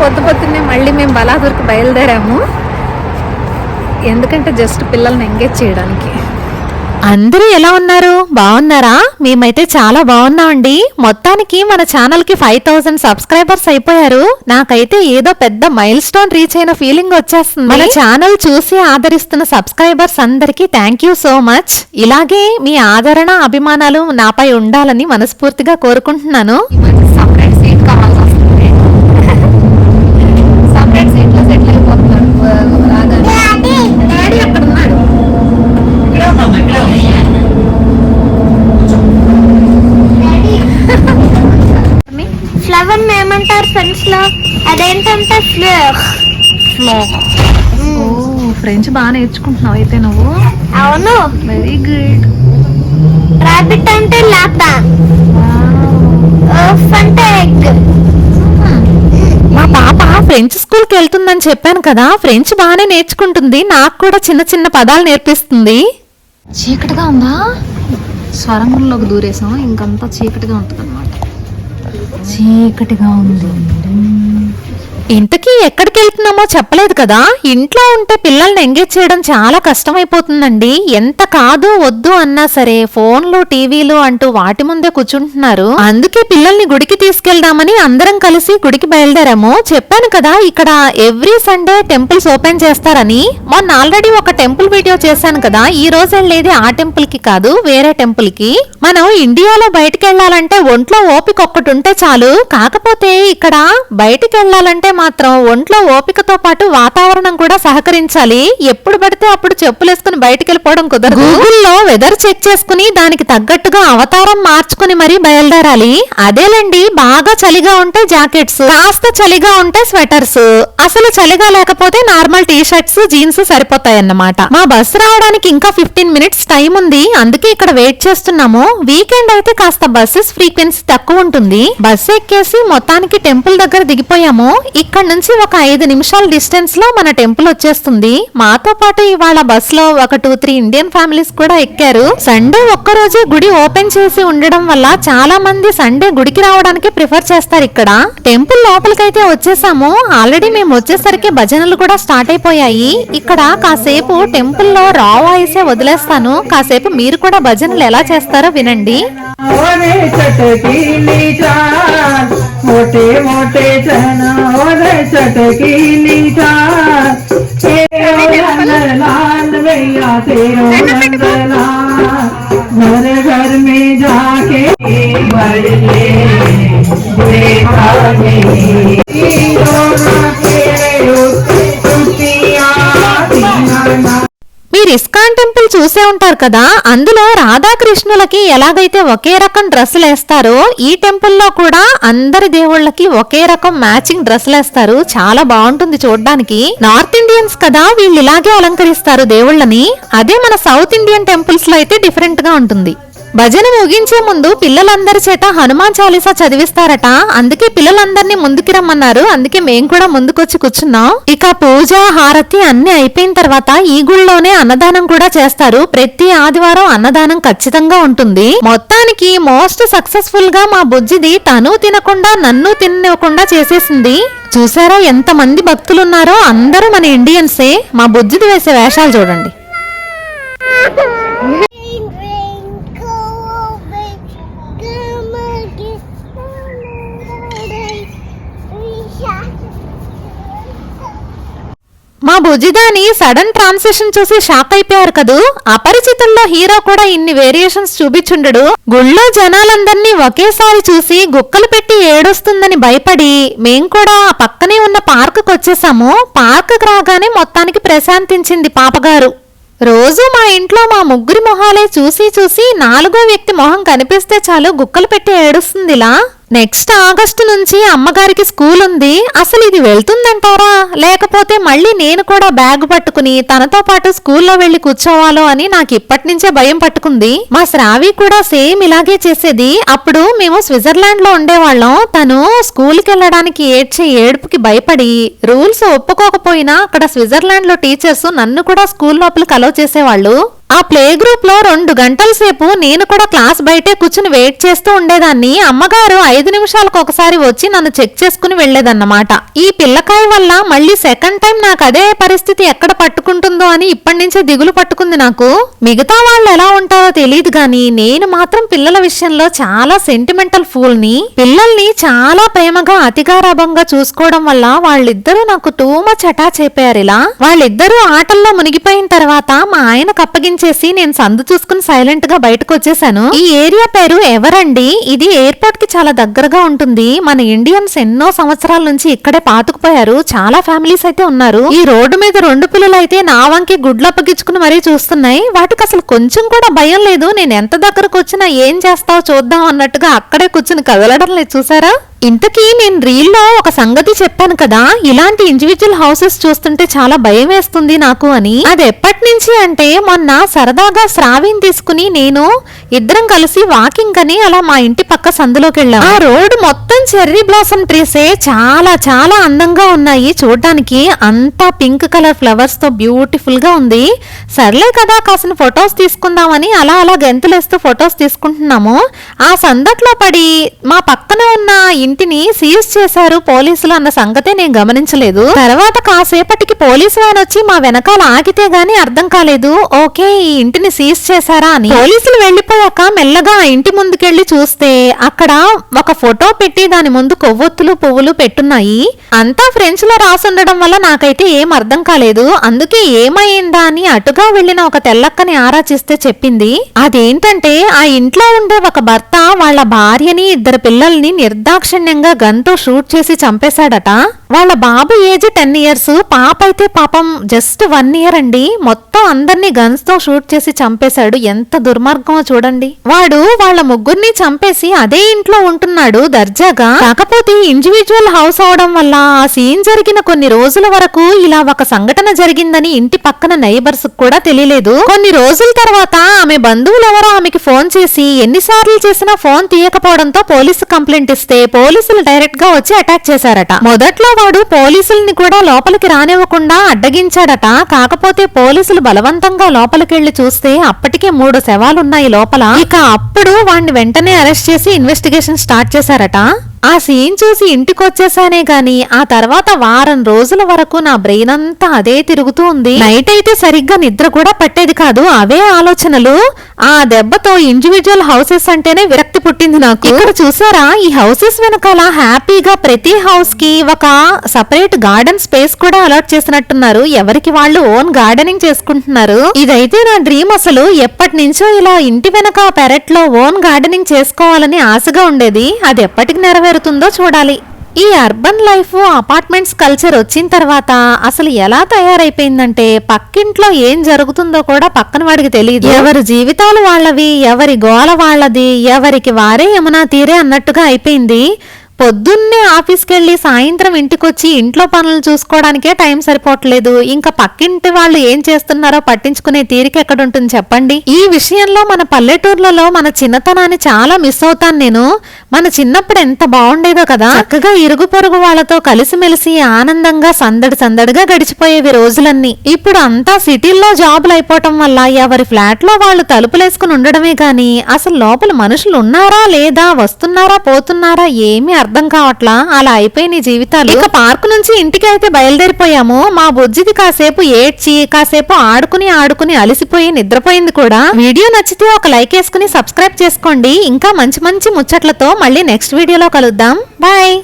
పొద్దు పొద్దున్నే మళ్ళీ మేము బలాదూర్కి బయలుదేరాము. ఎందుకంటే జస్ట్ పిల్లల్ని ఎంగేజ్ చేయడానికి. అందరూ ఎలా ఉన్నారు? బాగున్నారా? మేమైతే చాలా బాగున్నామండి. మొత్తానికి మన ఛానల్కి ఫైవ్ థౌసండ్ సబ్స్క్రైబర్స్ అయిపోయారు. నాకైతే ఏదో పెద్ద మైల్ స్టోన్ రీచ్ అయిన ఫీలింగ్ వచ్చేస్తుంది. మన ఛానల్ చూసి ఆదరిస్తున్న సబ్స్క్రైబర్స్ అందరికీ థ్యాంక్ యూ సో మచ్. ఇలాగే మీ ఆదరణ అభిమానాలు నాపై ఉండాలని మనస్ఫూర్తిగా కోరుకుంటున్నాను. సపరేట్ సీట్ కావాల్సి లో అదేంటంటే ఫ్లవర్ ఓ ఫ్రెంచ్ బాగా నేర్చుకుంటున్నావు అయితే నువ్వు. అవును. వెరీ గుడ్ రాబిట్ అంటే ఓఫ్ అంటే ఎగ్ మా పాప ఫ్రెంచ్ స్కూల్కి వెళ్తుందని చెప్పాను కదా ఫ్రెంచ్ బాగానే నేర్చుకుంటుంది నాకు కూడా చిన్న చిన్న పదాలు నేర్పిస్తుంది. చీకటిగా ఉందా? స్వరంగంలోకి దూరేసాం ఇంకంతా చీకటిగా ఉంటుంది అనమాట చీకటిగా ఉంది. ఇంతకీ ఎక్కడికి వెళ్తున్నామో చెప్పలేదు కదా. ఇంట్లో ఉంటే పిల్లల్ని ఎంగేజ్ చేయడం చాలా కష్టమైపోతుందండి. ఎంత కాదు వద్దు అన్నా సరే ఫోన్లు టీవీలు అంటూ వాటి ముందే కూర్చుంటున్నారు. అందుకే పిల్లల్ని గుడికి తీసుకెళ్దామని అందరం కలిసి గుడికి బయలుదేరాము. చెప్పాను కదా ఇక్కడ ఎవ్రీ సండే టెంపుల్స్ ఓపెన్ చేస్తారని. మొన్న ఆల్రెడీ ఒక టెంపుల్ వీడియో చేశాను కదా ఈ రోజు వెళ్ళేది ఆ టెంపుల్కి కాదు వేరే టెంపుల్కి మనం ఇండియాలో బయటికి వెళ్ళాలంటే ఒంట్లో ఓపిక ఒక్కటి ఉంటే చాలు. కాకపోతే ఇక్కడ బయటికి వెళ్ళాలంటే మాత్రం ఒంట్లో ఓపికతో పాటు వాతావరణం కూడా సహకరించాలి. ఎప్పుడు పడితే అప్పుడు చెప్పులేసుకుని బయటికి వెళ్ళిపోవడం కుదరదు. గూగుల్లో వెదర్ చెక్ చేసుకుని దానికి తగ్గట్టుగా అవతారం మార్చుకుని మరీ బయలుదేరాలి. అదేలేండి బాగా చలిగా ఉంటే జాకెట్స్ కాస్త చలిగా ఉంటే స్వెటర్స్. అసలు చలిగా లేకపోతే నార్మల్ టీ షర్ట్స్ జీన్స్ సరిపోతాయి అన్నమాట మా బస్ రావడానికి ఇంకా ఫిఫ్టీన్ మినిట్స్ టైం ఉంది. అందుకే ఇక్కడ వెయిట్ చేస్తున్నాము. వీకెండ్ అయితే కాస్త బస్సెస్ ఫ్రీక్వెన్సీ తక్కువ ఉంటుంది. బస్ ఎక్కేసి మొత్తానికి టెంపుల్ దగ్గర దిగిపోయాము. ఇక్కడ నుంచి ఒక ఐదు నిమిషాల డిస్టెన్స్లో మన టెంపుల్ వచ్చేస్తుంది. మాతో పాటు ఇవాళ బస్లో ఒక టూ త్రీ ఇండియన్ ఫ్యామిలీస్ కూడా ఎక్కారు. సండే ఒక్కరోజే గుడి ఓపెన్ చేసి ఉండడం వల్ల చాలా మంది సండే గుడికి రావడానికి ప్రిఫర్ చేస్తారు ఇక్కడ. టెంపుల్ లోపలికైతే వచ్చేసాము. ఆల్రెడీ మేము వచ్చేసరికి భజనలు కూడా స్టార్ట్ అయిపోయాయి ఇక్కడ కాసేపు టెంపుల్ లో రా వాయిసే వదిలేస్తాను కాసేపు మీరు కూడా భజనలు ఎలా చేస్తారో వినండి ओरे चटकी नीचा मोटे मोटे चना ओरे चटकी नीचा तेरो रंग लाल भैया तेरो रंग लाल घर घर में जाके बड़े देखा नहीं మీరు ఇస్కాన్ టెంపుల్ చూసే ఉంటారు కదా అందులో రాధాకృష్ణులకి ఎలాగైతే ఒకే రకం డ్రెస్సులు వేస్తారో ఈ టెంపుల్లో కూడా అందరి దేవుళ్ళకి ఒకే రకం మ్యాచింగ్ డ్రెస్సులు వేస్తారు. చాలా బాగుంటుంది చూడడానికి. నార్త్ ఇండియన్స్ కదా వీళ్ళు ఇలాగే అలంకరిస్తారు దేవుళ్ళని. అదే మన సౌత్ ఇండియన్ టెంపుల్స్లో అయితే డిఫరెంట్గా ఉంటుంది. భజన ముగించే ముందు పిల్లలందరి చేత హనుమాన్ చాలీసా చదివిస్తారట. అందుకే పిల్లలందరినీ ముందుకి రమ్మన్నారు. అందుకే మేం కూడా ముందుకొచ్చి కూర్చున్నాం. ఇక పూజ హారతి అన్ని అయిపోయిన తర్వాత ఈ గుళ్ళోనే అన్నదానం కూడా చేస్తారు. ప్రతి ఆదివారం అన్నదానం ఖచ్చితంగా ఉంటుంది. మొత్తానికి మోస్ట్ సక్సెస్ఫుల్గా మా బుజ్జిది తను తినకుండా నన్ను తిననివ్వకుండా చేసేసింది. చూసారా ఎంత మంది భక్తులున్నారో? అందరూ మన ఇండియన్సే. మా బుజ్జిది వేసే వేషాలు చూడండి. మా సడన్ ట్రాన్సిషన్ చూసి షాక్ అయిపోయారు కదూ? అపరిచితుల్లో హీరో కూడా ఇన్ని వేరియేషన్స్ చూపించుండడు. గుళ్ళో జనాలందర్నీ ఒకేసారి చూసి గుక్కలు పెట్టి ఏడుస్తుందని భయపడి మేం కూడా ఆ పక్కనే ఉన్న పార్కుకి వచ్చేసాము. పార్క్ రాగానే మొత్తానికి ప్రశాంతించింది పాపగారు. రోజు మా ఇంట్లో మా ముగ్గురి మొహాలే చూసి చూసి నాలుగో వ్యక్తి మొహం కనిపిస్తే చాలు గుక్కలు పెట్టి ఏడుస్తుందిలా? నెక్స్ట్ ఆగస్టు నుంచి అమ్మగారికి స్కూల్ ఉంది. అసలు ఇది వెళ్తుందంటారా? లేకపోతే మళ్ళీ నేను కూడా బ్యాగ్ పట్టుకుని తనతో పాటు స్కూల్లో వెళ్ళి కూర్చోవాలో అని నాకు ఇప్పటి నుంచే భయం పట్టుకుంది. మా శ్రావి కూడా సేమ్ ఇలాగే చేసేది. అప్పుడు మేము స్విట్జర్లాండ్లో ఉండేవాళ్ళం. తను స్కూల్కి వెళ్ళడానికి ఏడ్చే ఏడుపుకి భయపడి రూల్స్ ఒప్పుకోకపోయినా అక్కడ స్విట్జర్లాండ్లో టీచర్స్ నన్ను కూడా స్కూల్ లోపలికి అలో చేసేవాళ్ళు. ఆ ప్లే గ్రూప్లో రెండు గంటల సేపు నేను కూడా క్లాస్ బయటే కూర్చుని వెయిట్ చేస్తూ ఉండేదాన్ని. అమ్మగారు ఐదు నిమిషాలకు ఒకసారి వచ్చి నన్ను చెక్ చేసుకుని వెళ్ళేదన్నమాట ఈ పిల్లకాయ వల్ల మళ్ళీ సెకండ్ టైం నాకు అదే పరిస్థితి ఎక్కడ పట్టుకుంటుందో అని ఇప్పటి నుంచే దిగులు పట్టుకుంది నాకు. మిగతా వాళ్ళు ఎలా ఉంటారో తెలియదు గాని నేను మాత్రం పిల్లల విషయంలో చాలా సెంటిమెంటల్ ఫూల్ని పిల్లల్ని చాలా ప్రేమగా అతిగారాభంగా చూసుకోవడం వల్ల వాళ్ళిద్దరూ నాకు టూ మచ్ అటాచ్ అయిపోయారు ఇలా. వాళ్ళిద్దరూ ఆటల్లో మునిగిపోయిన తర్వాత మా ఆయనకు చేసి నేను సందు చూసుకుని సైలెంట్గా బయటకు వచ్చేసాను ఈ ఏరియా పేరు ఎవరండి? ఇది ఎయిర్పోర్ట్కి చాలా దగ్గరగా ఉంటుంది. మన ఇండియన్స్ ఎన్నో సంవత్సరాల నుంచి ఇక్కడే పాతుకుపోయారు. చాలా ఫ్యామిలీస్ అయితే ఉన్నారు. ఈ రోడ్డు మీద రెండు పిల్లలు అయితే నా వంకి గుడ్లు అప్పగించుకుని మరీ చూస్తున్నాయి. వాటికి అసలు కొంచెం కూడా భయం లేదు. నేను ఎంత దగ్గరకు వచ్చినా ఏం చేస్తావో చూద్దాం అన్నట్టుగా అక్కడే కూర్చుని కదలడం లేదు చూసారా? ఇంతకీ నేను రీల్లో ఒక సంగతి చెప్పాను కదా. ఇలాంటి ఇండివిజువల్ హౌసెస్ చూస్తుంటే చాలా భయం వేస్తుంది నాకు అని. అది ఎప్పటి నుంచి అంటే మొన్న సరదాగా శ్రావిని తీసుకుని నేను ఇద్దరం కలిసి వాకింగ్ అని అలా మా ఇంటి పక్క సందులోకి వెళ్ళాం. ఆ రోడ్డు మొత్తం చెర్రీ బ్లాసమ్ ట్రీసే చాలా చాలా అందంగా ఉన్నాయి. చూడడానికి అంతా పింక్ కలర్ ఫ్లవర్స్తో బ్యూటిఫుల్గా ఉంది. సర్లే కదా కాసిన ఫొటోస్ తీసుకుందామని అలా అలా గెంతులేస్తూ ఫొటోస్ తీసుకుంటున్నాము. ఆ సందట్లో పడి మా పక్కన ఉన్న ఇంటిని సీజ్ చేశారు పోలీసులు అన్న సంగతే నేను గమనించలేదు. తర్వాత కాసేపటికి పోలీసు వాన్ వచ్చి మా వెనకాల ఆగితే గాని అర్థం కాలేదు. ఓకే ఈ ఇంటిని సీజ్ చేశారా అని. పోలీసులు వెళ్ళిపోయాక మెల్లగా ఆ ఇంటి ముందుకెళ్ళి చూస్తే అక్కడ ఒక ఫోటో పెట్టి దాని ముందు కొవ్వొత్తులు పువ్వులు పెట్టున్నాయి. అంతా ఫ్రెంచ్లో రాసుండడం వల్ల నాకైతే ఏం అర్థం కాలేదు. అందుకే ఏమైందా అని అటుగా వెళ్ళిన ఒక తెల్లక్కని ఆరాచిస్తే చెప్పింది. అదేంటంటే ఆ ఇంట్లో ఉండే ఒక భర్త వాళ్ళ భార్యని ఇద్దరు పిల్లల్ని నిర్దాక్షిణ్యంగా గన్తో షూట్ చేసి చంపేశాడట. వాళ్ళ బాబు ఏజ్ టెన్ ఇయర్స్ పాప అయితే పాపం జస్ట్ వన్ ఇయర్ అండి. మొత్తం అందరినీ గన్స్తో షూట్ చేసి చంపేశాడు. ఎంత దుర్మార్గమో చూడండి. వాడు వాళ్ళ ముగ్గురిని చంపేసి అదే ఇంట్లో ఉంటున్నాడు. దర్జాగా. కాకపోతే ఇండివిజువల్ హౌస్ అవడం వల్ల ఆ సీన్ జరిగిన కొన్ని రోజుల వరకు ఇలా ఒక సంఘటన జరిగిందని ఇంటి పక్కన నైబర్స్ కూడా తెలియలేదు. కొన్ని రోజుల తర్వాత ఆమె బంధువులెవరో ఆమెకి ఫోన్ చేసి ఎన్నిసార్లు చేసినా ఫోన్ తీయకపోవడంతో పోలీసు కంప్లైంట్ ఇస్తే పోలీసులు డైరెక్ట్గా వచ్చి అటాక్ చేశారట. మొదట్లో వాడు పోలీసుల్ని కూడా లోపలికి రానివ్వకుండా అడ్డగించాడట. కాకపోతే పోలీసులు బలవంతంగా లోపలికి వెళ్ళి చూస్తే అప్పటికే మూడు శవాలున్నాయి లోపల. ఇక అప్పుడు వాణ్ణి వెంటనే అరెస్ట్ చేసి ఇన్వెస్టిగేషన్ స్టార్ట్ చేశారట. ఆ సీన్ చూసి ఇంటికొచ్చేసానే గాని ఆ తర్వాత వారం రోజుల వరకు నా బ్రెయిన్ అంతా అదే తిరుగుతూ ఉంది. నైట్ అయితే సరిగ్గా నిద్ర కూడా పట్టేది కాదు. అవే ఆలోచనలు. ఆ దెబ్బతో ఇండివిజువల్ హౌసెస్ అంటేనే విరక్తి పుట్టింది నాకు. ఇక్కడ చూసారా? ఈ హౌసెస్ వెనకాల హ్యాపీగా ప్రతి హౌస్కి ఒక సపరేట్ గార్డెన్ స్పేస్ కూడా అలాట్ చేసినట్టున్నారు. ఎవరికి వాళ్ళు ఓన్ గార్డెనింగ్ చేసుకుంటున్నారు. ఇదైతే నా డ్రీమ్ అసలు. ఎప్పటి నుంచో ఇలా ఇంటి వెనక పెరట్లో ఓన్ గార్డెనింగ్ చేసుకోవాలని ఆశగా ఉండేది. అది ఎప్పటికి నెరవేరుతుందో చూడాలి. ఈ అర్బన్ లైఫ్ అపార్ట్మెంట్స్ కల్చర్ వచ్చిన తర్వాత అసలు ఎలా తయారైపోయిందంటే పక్కింట్లో ఏం జరుగుతుందో కూడా పక్కన వాడికి తెలియదు ఎవరి జీవితాలు వాళ్ళవి ఎవరి గోల వాళ్ళది ఎవరికి వారే యమునా తీరే అన్నట్టుగా అయిపోయింది. పొద్దున్నే ఆఫీస్కి వెళ్ళి సాయంత్రం ఇంటికొచ్చి ఇంట్లో పనులు చూసుకోవడానికే టైం సరిపోవట్లేదు. ఇంకా పక్కింటి వాళ్ళు ఏం చేస్తున్నారో పట్టించుకునే తీరిక ఎక్కడుంటుంది చెప్పండి? ఈ విషయంలో మన పల్లెటూర్లలో మన చిన్నతనాన్ని చాలా మిస్ అవుతాను నేను. మన చిన్నప్పుడు ఎంత బాగుండేదో కదా. చక్కగా ఇరుగు పొరుగు వాళ్ళతో కలిసిమెలిసి ఆనందంగా సందడి సందడిగా గడిచిపోయేవి రోజులన్నీ. ఇప్పుడు అంతా సిటీల్లో జాబులు అయిపోవటం వల్ల ఎవరి ఫ్లాట్లో వాళ్ళు తలుపులేసుకుని ఉండడమే గాని అసలు లోపల మనుషులు ఉన్నారా లేదా వస్తున్నారా పోతున్నారా ఏమీ అర్థం కావట్లా? అలా అయిపోయిన జీవితాలు. ఇక పార్క్ నుంచి ఇంటికి అయితే బయలుదేరిపోయాము. మా బుజ్జిది కాసేపు ఏడ్చి కాసేపు ఆడుకుని ఆడుకుని అలసిపోయి నిద్రపోయింది కూడా. వీడియో నచ్చితే ఒక లైక్ వేసుకుని సబ్స్క్రైబ్ చేసుకోండి. ఇంకా మంచి మంచి ముచ్చట్లతో మళ్ళీ నెక్స్ట్ వీడియోలో కలుద్దాం. బాయ్!